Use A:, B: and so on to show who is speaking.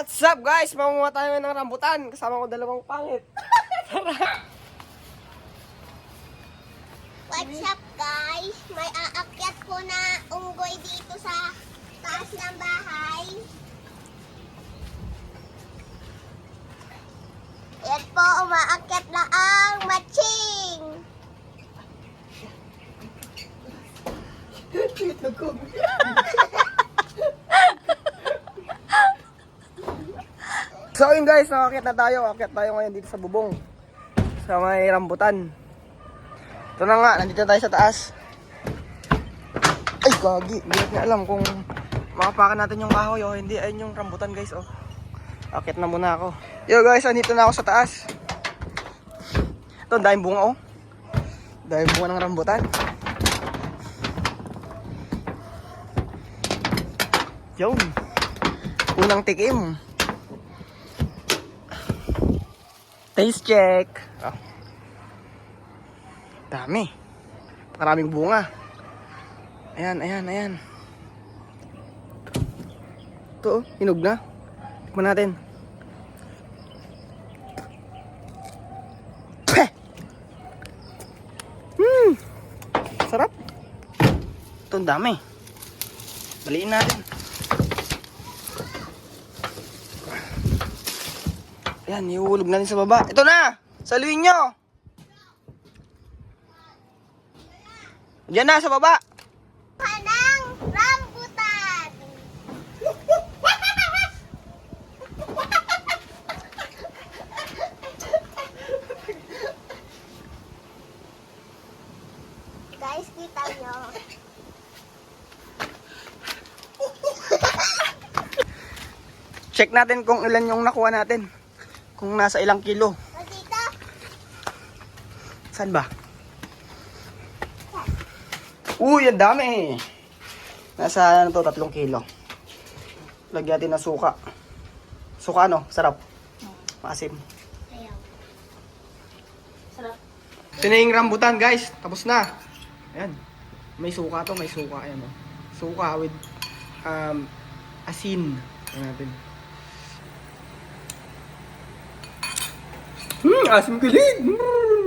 A: What's up guys? Mangunga tayo ng rambutan. Kasama ko dalawang pangit.
B: What's up guys? May aakyat po na unggoy dito sa taas ng bahay. Yan po, umaakyat na ang matching.
A: So yun guys, nakakit na tayo. Akit tayo ngayon dito sa bubong. Sa may rambutan. Ito na nga, nandito tayo sa taas. Ay, gagi. Hindi natin alam kung makapakan natin yung kahoy o hindi. Ayun yung rambutan guys, oh. Akit na muna ako. Yo guys, andito na ako sa taas. Ito, daming bunga, oh. Daming bunga ng rambutan. Yun. Unang tikim. Taste check. Oh. Dami. Maraming bunga. Ayan, ayan, ayan. Ito, oh, hinog na. Tikman natin. Hmm! Sarap. Ito, dami. Baliin natin. Ayan, ihuhulog natin sa baba. Ito na! Saluhin nyo! Diyan na, sa baba!
B: Panang rambutan. Guys, kita nyo.
A: Check natin kung ilan yung nakuha natin. Kung nasa ilang kilo.
B: O dito,
A: Saan ba? Uy, ang dami! Nasa ano to, tatlong kilo. Lagyan natin ng suka. Suka ano? Sarap. Maasim. na yung rambutan, guys. Tapos na. Ayan. May suka to, may suka. Ayan, oh. Suka with um, asin. Ayan natin. Hmm, asim kilig! Mm.